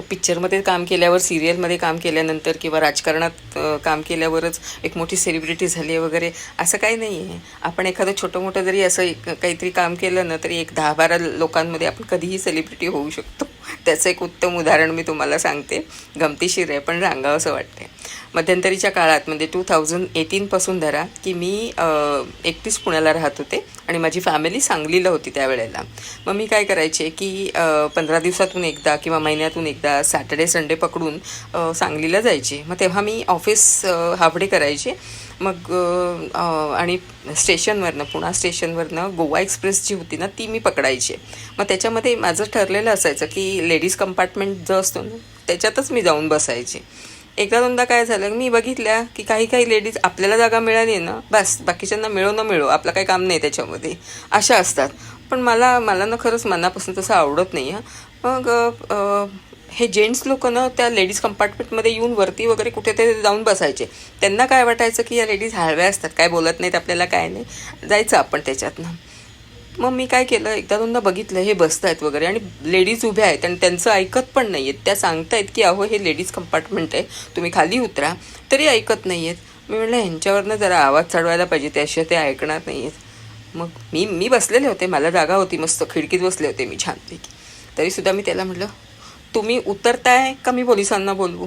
पिक्चरमध्ये काम केल्यावर सिरियलमध्ये काम केल्यानंतर किंवा राजकारणात काम केल्यावरच एक मोठी सेलिब्रिटी झाली आहे वगैरे असं काही नाही आहे आपण एखादं छोटं मोठं जरी असं एक काहीतरी काम केलं ना तरी एक दहा बारा लोकांमध्ये आपण कधीही सेलिब्रिटी होऊ शकतो. त्याचं एक उत्तम उदाहरण मी तुम्हाला सांगते. गमतीशीर आहे पण सांगावं असं वाटते मध्यंतरीच्या काळात म्हणजे टू थाउजंड एटीनपासून धरा की मी एकटीच पुण्याला राहत होते आणि माझी फॅमिली सांगलीला होती त्यावेळेला. मग मी काय करायचे की पंधरा दिवसातून एकदा किंवा महिन्यातून एकदा सॅटर्डे संडे पकडून सांगलीला जायचे. मग तेव्हा मी ऑफिस हाफडे करायचे. मग आणि स्टेशनवरनं पुणा स्टेशनवरनं गोवा एक्सप्रेस जी होती ना ती मी पकडायची. मग त्याच्यामध्ये माझं ठरलेलं असायचं की लेडीज कंपार्टमेंट जो असतो ना त्याच्यातच मी जाऊन बसायचे. एकदा दोनदा काय झालं मी बघितल्या की काही काही लेडीज आपल्याला जागा मिळाली ना बस बाकीच्यांना मिळो न मिळो आपलं काही काम नाही त्याच्यामध्ये. अशा असतात. पण मला मला ना खरंच मनापासून तसं आवडत नाही हां. मग हे जेंट्स लोक ना त्या लेडीज कंपार्टमेंटमध्ये येऊन वरती वगैरे कुठेतरी जाऊन बसायचे. त्यांना काय वाटायचं की या लेडीज हळव्या असतात काय बोलत नाहीत आपल्याला काय नाही. जायचं आपण त्याच्यातनं. मग मी काय केलं? एकदा दोनदा बघितलं हे बसत आहेत वगैरे आणि लेडीज उभ्या आहेत आणि त्यांचं ऐकत पण नाही आहेत त्या सांगतायत की अहो हे लेडीज कंपार्टमेंट आहे. तुम्ही खाली उतरा. तरी ऐकत नाही आहेत मी म्हटलं ह्यांच्यावरनं जरा आवाज चढवायला पाहिजे. त्याशिवाय ते ऐकणार नाही आहेत मग मी मी बसलेले होते. मला जागा होती मस्त. खिडकीत बसले होते मी छानपैकी. तरीसुद्धा मी त्याला म्हटलं तुम्ही उतरताय का मी पोलिसांना बोलवू?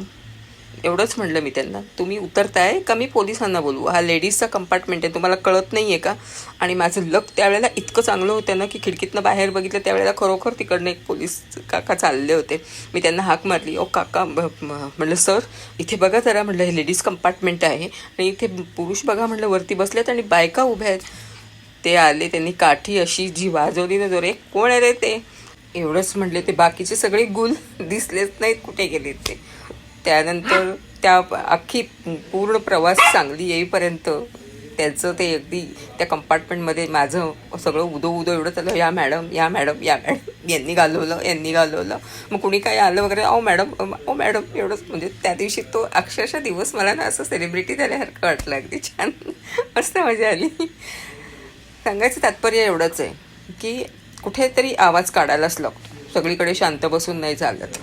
एवढंच म्हणलं मी त्यांना. तुम्ही उतरताय का मी पोलिसांना बोलवू हा लेडीजचा कंपार्टमेंट आहे तुम्हाला कळत नाही आहे का? आणि माझं लक त्यावेळेला इतकं चांगलं होतं ना की खिडकीतनं बाहेर बघितलं त्यावेळेला खरोखर तिकडनं एक पोलीस काका चालले होते. मी त्यांना हाक मारली. ओ काका म्हटलं म्हणलं सर इथे बघा जरा म्हटलं हे लेडीज कंपार्टमेंट आहे. आणि इथे पुरुष बघा म्हटलं वरती बसलेत आणि बायका उभ्या आहेत. ते आले त्यांनी काठी अशी जी वाजवली ना जोरे कोण आहे रे ते? एवढंच म्हटले ते. बाकीचे सगळे गुल दिसलेच नाहीत कुठे गेले ते. त्यानंतर त्या अख्खी पूर्ण प्रवास चांगली येईपर्यंत त्याचं ते अगदी त्या कंपार्टमेंटमध्ये माझं सगळं उदो उदो एवढं चाललं. या मॅडम या मॅडम या मॅडम यांनी घालवलं यांनी घालवलं. मग कुणी काय आलं वगैरे ओ मॅडम ओ मॅडम एवढंच. म्हणजे त्या दिवशी तो अक्षरशः दिवस मला ना असं सेलिब्रिटी झाल्यासारखं वाटलं. अगदी छान. मस्त मजा आली. सांगायचं तात्पर्य एवढंच आहे की कुठेतरी आवाज काढायलाच लागतो. सगळीकडे शांत बसून नाही चालत.